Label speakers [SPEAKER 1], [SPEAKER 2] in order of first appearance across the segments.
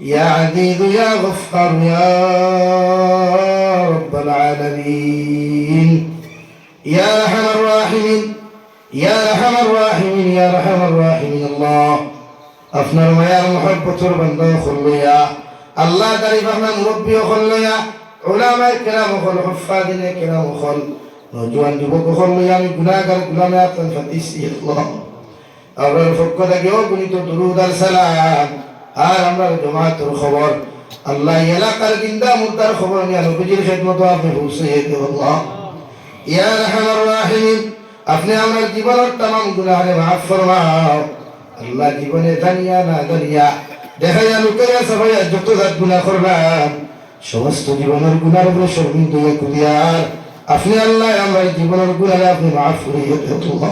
[SPEAKER 1] يا عزيز يا غفار يا رب العالمين يا أرحم الراحمين يا أرحم الراحمين يا أرحم الراحمين الله أفنى الميار محبة تربان دو خلويا الله قريب أفنى مربي خلويا علماء كلام خل حفاظين كلام خل نجوان جبوك خلويا من قناقر قناقر فتيسي الله أولا الفقه دقيو قنيت درود السلام আর আমরা জমাতের খবর, আল্লাহ এলাকার জিন্দা মুদ্দার খবর নিয়ে নবীজির খেদমত আপনি পৌঁছে আল্লাহ ইয়া রহমান রাহিম আপনি আমার জীবনের তাম গুনাহে মাফ ফরমাও। আল্লাহ জীবনে জানিয়া না জানিয়া দেখাইয়া লুকাইয়া সবাইয়া যত জাত গুনাহ করলাম সমস্ত জীবনের গুনার উপরে শর্মিন দিয়ে কুদিয়ার আপনি আল্লাহ আমার জীবনের গুনাহে আপনি মাফ করিয়ে দেব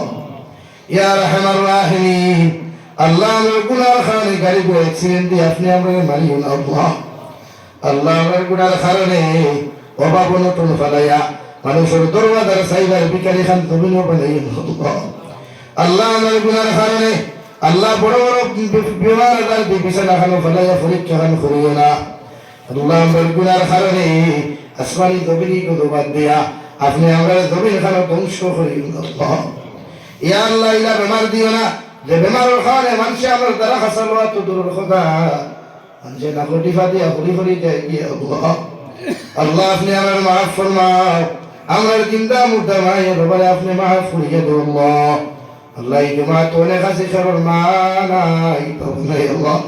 [SPEAKER 1] ইয়া রহমান রাহিম আল্লাহ আমার গুনার কারণে গাড়ি অ্যাক্সিডেন্ট আপনি আমরা মারিও না আল্লাহ। আল্লাহ আমার গুনার কারণে অভাব নতুন ফেলাইয়া মানুষের দরবাজার সাইবার বিকারি খান তুমি বানাই আল্লাহ। আমার গুনার আল্লাহ বড় বড় বিমার আজার বিছানা খানো ফেলাইয়া পরীক্ষা খান করিও না। আল্লাহ আমার গুনার কারণে আসমানি জমিনি কোনো বাদ দিয়া আপনি আমরা জমিন খানো ধ্বংস করিও না ইয়া আল্লাহ, ইলা বেমার দিও না। যে বেমারের কারণে মানুষে আমার দ্বারা হাসাল তো দূরের কথা। মানুষে না দিয়া খড়ি খড়ি দেয় গিয়ে আল্লাহ আপনি আমার মাফ ফরমাও আমার জিন্দা মুদ্দা মাই রবারে আপনি মাফ করিয়ে দেব আল্লাহ। এই জমাত অনেক সরর মা নাই নাই আল্লাহ।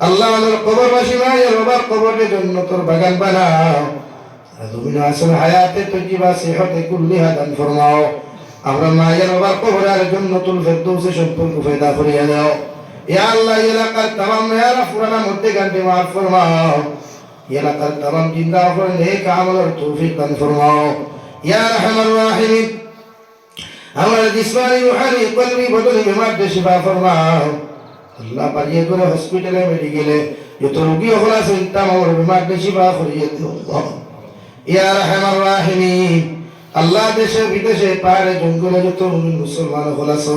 [SPEAKER 1] আল্লাহ আমার কবরবাসী মাই রবার কবরের জন্য তোর বাগান বানাও তুমি আসল হায়াতে তো জীবা সেহতে কুল্লি হাদান ফরমাও আমরা মায়ের বাবার কবরের জন্য তুল ফেরদৌসে সম্পর্ক ফেদা করিয়া দাও ইয়া আল্লাহ এলাকার তামাম মেয়ারা ফুরানা মধ্যে গানটি মাফ ফরমাও। এলাকার তামাম জিন্দা করে নেক আমলের তৌফিক দান ফরমাও। ইয়া রহমান। রাহিম আমার জিসমানি, রুহানি, কলবি বদলি বিমারতে শিফা ফরমাও। আল্লাহ পারিয়ে করে হসপিটালে, মেডিকেলে, যত রোগী হল আছেন তামাম বিমারতে শিফা করিয়ে দিও। ইয়া রহমান। রাহিম আল্লাহ দেশে বিদেশে পাহাড়ে জঙ্গলে যত মুসলমান হল আছে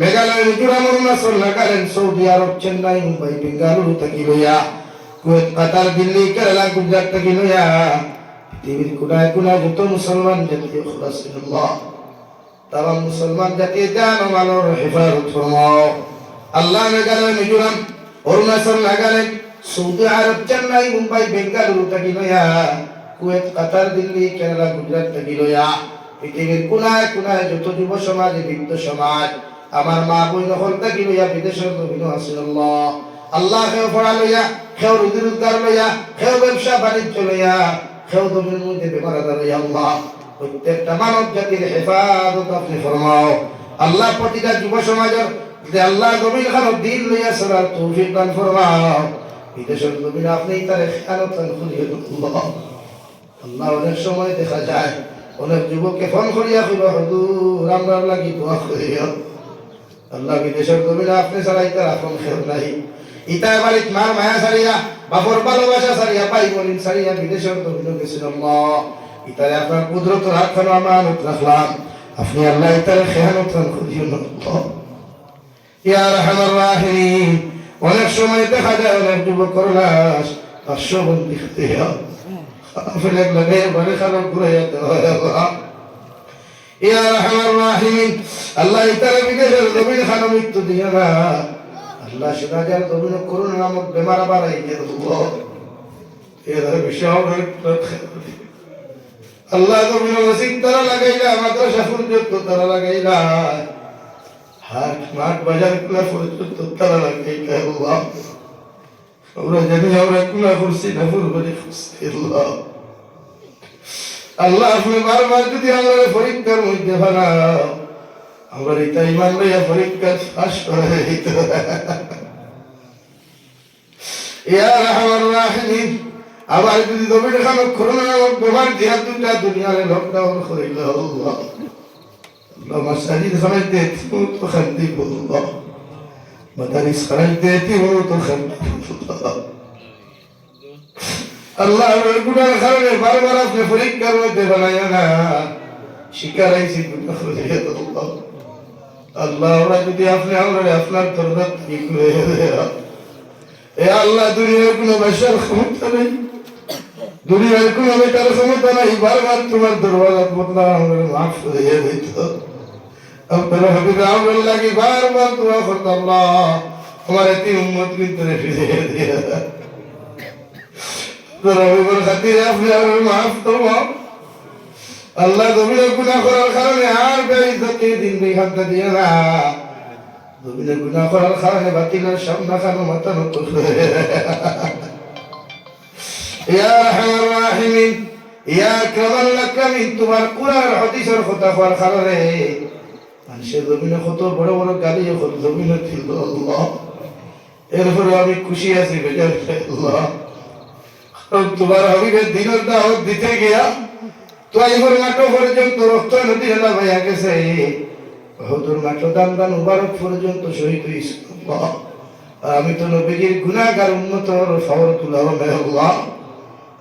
[SPEAKER 1] মেঘালয় মিজোরাম অরুণাচল নাগাল্যান্ড, সৌদি আরব, চেন্নাই, মুম্বাই, বেঙ্গালুরু থাকি লইয়া, কুয়েত, কাতার, দিল্লি, কেরালা, গুজরাট থাকি লইয়া, পৃথিবীর কোনায় কোনায় যত মুসলমান জাতীয় খোলাসিল্লাহ তারা মুসলমান জাতীয় জান মানর হেফাজত ফরমাও আল্লাহ মেঘালয়, মিজোরাম, অরুণাচল, নাগাল্যান্ড, সৌদি আরব, চেন্নাই, মুম্বাই, বেঙ্গালুরু থাকি লইয়া কুয়েত, কাতার, দিল্লি, কেরালা, গুজরাট লইয়া পৃথিবীর কোনায় কোনায় যত যুব সমাজ বৃদ্ধ সমাজ, আমার মা বই নকল থাকি লইয়া বিদেশের নবীন আছিল আল্লাহ কেউ পড়া লইয়া কেউ রুদি রোজগার লইয়া কেউ ব্যবসা বাণিজ্য লইয়া কেউ জমির মধ্যে বেমার আদার লইয়া আল্লাহ, প্রত্যেকটা মানব জাতির হেফাজত আপনি ফরমাও। আল্লাহ প্রতিটা যুব সমাজের যে আল্লাহ জমিন খানো দিন লইয়া সরার তৌফিক দান ফরমাও। বিদেশের জমিন আপনি তার খেয়ানত করিয়ে আল্লাহ। আল্লাহ অনেক সময় দেখা যায়, অনেক যুবককে ফোন করিয়া কইবা, হুজুর, আমরা লাগি দোয়া করিয়া আল্লাহ বিদেশের জমিনে আপনি ছাড়াই তার আপন খেল নাই। ইতা বাড়িত মার মায়া সারিয়া বাপর ভালোবাসা সারিয়া পাই বলিন সারিয়া বিদেশের জমিনে গেছিল আল্লাহ। ইতারে আপনার কুদরত রাখানো আমানত রাখলাম। আপনি আল্লাহ ইতারে খেয়ানত করিও ইয়া রহমান রাহিম অনেক সময় দেখা যায় অনেক যুবক লাশ পার্শ্ববন্দি হতে হয় যেতে হয় আল্লাহ। ইয়া রহমান রাহিম। আল্লাহ ইতারে বিদেশের জমিন খানো মৃত্যু দিয়ে না। আল্লাহ সিরাজার জমিন করুন নামক বেমার বাড়াই দিয়ে দেবো। এর বিশাল আল্লাহ জমিন মসজিদ তারা লাগাইলা, মাদ্রাসা পর্যন্ত তারা লাগাইলা। হাট, মাঠ, বাজারগুলা পর্যন্ত তারা লাগাইলা আমরা জানি আমরা কুলা করছি না ফুরবানি করছি আল্লাহ। আল্লাহ আপনি বারবার যদি আমরা পরীক্ষার মধ্যে বানাও, আমরা এটা ইমান লইয়া পরীক্ষা ফাঁস করে ইয়া রহমান রাহিম আবার যদি খানো করোনা ব্যবহার দিয়া দুটা দুনিয়ারে লকডাউন করিল, আল্লাহ। আল্লাহ মাসাজিদ খানাইতে তো শান্তি বলল্লাহ মাদারিস খানাইতে তুমি তো শান্তি বলল্লাহ আল্লাহ গুনার কারণে বারবার আপনি পরীক্ষার মধ্যে বানাইয়া না শিকার আইসি গুনাহ করিয়া আল্লাহ, ওরা যদি আপনি আমরা আপনার দরবার ঠিক করে দেয়া এ আল্লাহ, দুনিয়ার কোনো বেশার ক্ষমতা নেই। দুনিয়ার কোনো বেটার ক্ষমতা নাই, বারবার তোমার দরবার বদলা আমরা মাফ করে দিত আপনারা হাবিব আমরা লাগি বারবার দোয়া করতো আল্লাহ। আমার এতে উম্মত কিন্তু ফিরিয়ে দিয়ে তোরা হাবিবের খাতিরে আপনি আমরা মাফ করব। আল্লাহ জমিনে গুনাহ করার কারণে আর বেইজ্জতি দিন বিহাত দিয়ে না। জমিনে গুনাহ করার কারণে বাতিলের সামনা খানো মাথা নত ইয়া রাহমার রাহিমিন, ইয়া কামাল লাকামিন তোমার কুরআন হাদিসের কথা হওয়ার কারণে মানুষের জমিনে কত বড় বড় গালি এখন জমিনে ছিল এরপরে আমি খুশি আছি তোমার হাবিবের দিনের দাওয়াত দিতে গিয়া তো এবার মাঠো পর্যন্ত রক্ত নদী হেলা ভাইয়া গেছে। হুজুর মাঠো দান দান মুবারক পর্যন্ত শহীদ। আর আমি তো নবীজির গুনাহগার উন্নতর খবর আল্লাহ।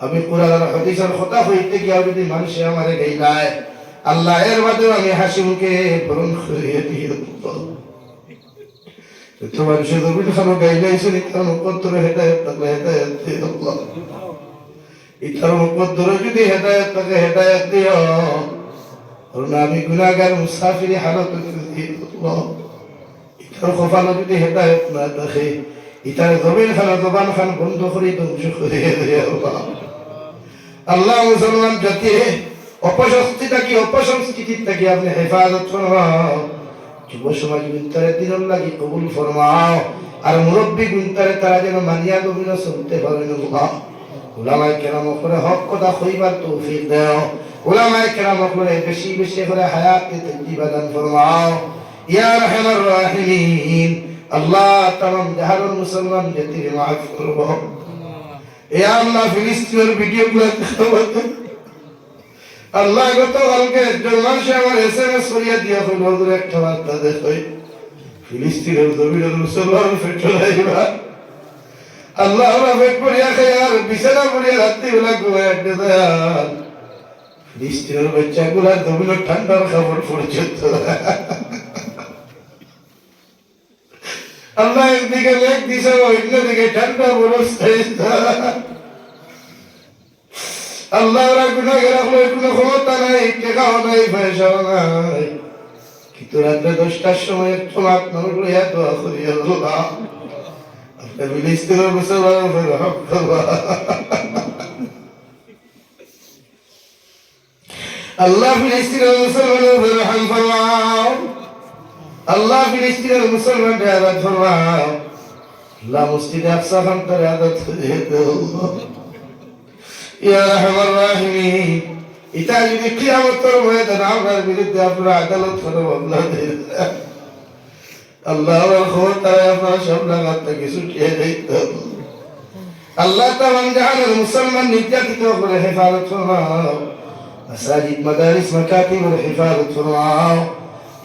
[SPEAKER 1] আমি কোরআন হাদিসের কথা হইতে গিয়া যদি মানুষে আমারে গাইলায় আল্লাহ এর বাদেও আমি হাসি মুখে পূরণ করিয়ে দিয়ে আল্লাহ। তো মানুষের নবীর খানো গাইলাইছে তার মুখত্তরে হেদায়ত তাকে হেদায়ত দিয়ে আল্লাহ ইতার মুকদ্দরে যদি হেদায়ত তাকে হেদায়ত দিও। কারণ আমি গুনাহগার মুসাফিরি হালত ইতার কপালে যদি হেদায়ত না থাকে ইতার জমিন খানা, জবান খান বন্ধ করে ধ্বংস করে দিয়ে আল্লাহ আল্লাহ মুসলমান জাতি অপশক্তি থাকি অপসংস্কৃতির থাকি আপনি হেফাজত ফরমাও যুব সমাজ গুন্তারে দিনের লাগি কবুল ফরমাও, আর মুরব্বী গুন্তারে তারা যেন মানিয়া গভীর চলতে পারেন ওলামাই কেরাম করে হক কথা কইবার তৌফিক দেও। ওলামাই কেরাম করে বেশি বেশি করে হায়াতে তজ্জিবা দান ফরমাও। ইয়া রহমার রাহিমিন, আল্লাহ তামাম জাহারুল মুসলমান জাতির মাফ করব এ আল্লাহ ফিলিস্তিনের আল্লাহ গত কালকে একজন মানুষ আমার এস এম এস করিয়া দিয়া ওদের একটা বার্তা দেখই ফিলিস্তিনের জমিনের মুসলমান ফেটলাইবা আল্লাহ পেট পড়িয়া খাই আর বিছানা পড়িয়া রাত্রি বেলা ঘুমায় আড্ডে দেয়াল ফিলিস্তিনের বাচ্চা গুলা জমিনের ঠান্ডার খাবার পর্যন্ত আল্লাহ একদিকে মেঘ দিছে, অন্যদিকে ঠান্ডা বরফ আল্লাহ গুনাকে রাখল কোনো ক্ষমতা নাই টেকাও নাই পয়সাও নাই। কিন্তু রাত্রে দশটার সময় একটু মানুষ লইয়া দোয়া করি, আল্লাহ। আপনার মুসলমান আল্লাহ ফিলিস্তিনের মুসলমানের রহম ফরমাও আল্লাহ ফিলিস্তিনের মুসলমানদের আবাদ ফরমাও আল্লাহ মসজিদে আবাদ করে ইয়া রহমান রাহিমিন। এটা যদি কিয়ামতের ময়দান আপনার বিরুদ্ধে আপনার আদালত করে মামলা দেন আল্লাহ আমার খবর তারা আপনার সব লাগাত থেকে ছুটিয়ে যাইত আল্লাহ তামান জাহানের মুসলমান নির্যাতিত করে হেফাজত ফরমাও। মাসাজিদ, মাদারিস মাকাতিবের হেফাজত ফরমাও।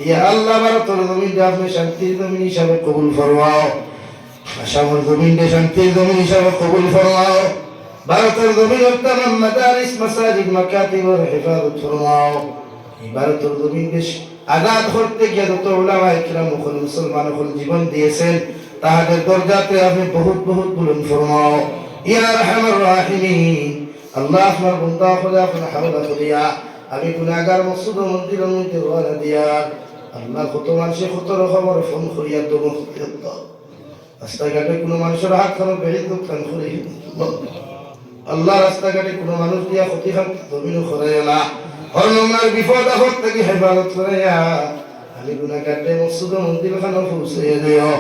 [SPEAKER 1] ইয়া আল্লাহ ভারতের জমিনটা আপনি শান্তির জমিন হিসাবে কবুল ফরমাও। আসামের জমিনটা শান্তির জমিন হিসাবে কবুল ফরমাও। ভারতের জমিন তামাম মাদারিস, মাসাজিদ মাকাতিবের হেফাজত ফরমাও। ভারতের জমিন দেশ আজাদ করতে গিয়ে যত ওলামা ইকরাম হল মুসলমান হল জীবন দিয়েছেন, তাহাদের দরজাতে আপনি বহুত বহুত বুলন ফরমাও। ইয়া রহমান রাহিমিন, আল্লাহ আপনার বন্ধা হলে আপনার হাওলা করিয়া, আমি গুনাগার মসজিদ ও মন্দিরের মধ্যে রওনা দিয়া, আল্লাহ কত মানুষে কত রকমের ফোন করিয়া দম রাস্তাঘাটে কোনো মানুষের হাত খানো বেড়ে দোকান করে আল্লাহ রাস্তাঘাটে কোনো মানুষ দিয়া ক্ষতি খান জমিনও করাইয়া না। হরনার বিপদ আপদ থেকে হেফাজত করাইয়া আমি গুনাগারে মসজিদ মন্দির খানো পৌঁছে দিও।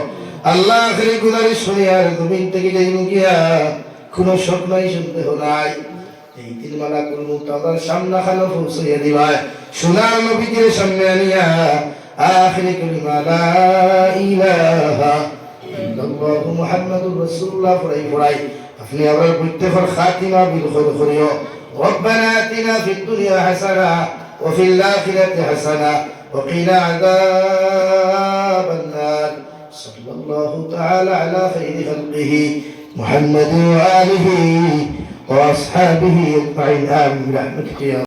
[SPEAKER 1] আল্লাহ আখেরি গুনারিশ শুনিয়া জমিন থেকে যাই কোনো স্বপ্নই সন্দেহ নাই। এই তিন মালা করব তাদের সামনা খানো পৌঁছাইয়া দিবাই সোনার নবীজির সামনে আনিয়া আখিরি কলিমা, লা ইলাহা ইল্লাল্লাহু মুহাম্মাদুর রাসূলুল্লাহ أفني رب التفر خاتمة بالخدخريو ربنا آتنا في الدنيا حسنة وفي الآخرة حسنة وقنا عذاب النار. صلى الله تعالى على خير خلقه محمد وآله وأصحابه أجمعين. آمين. برحمتك يا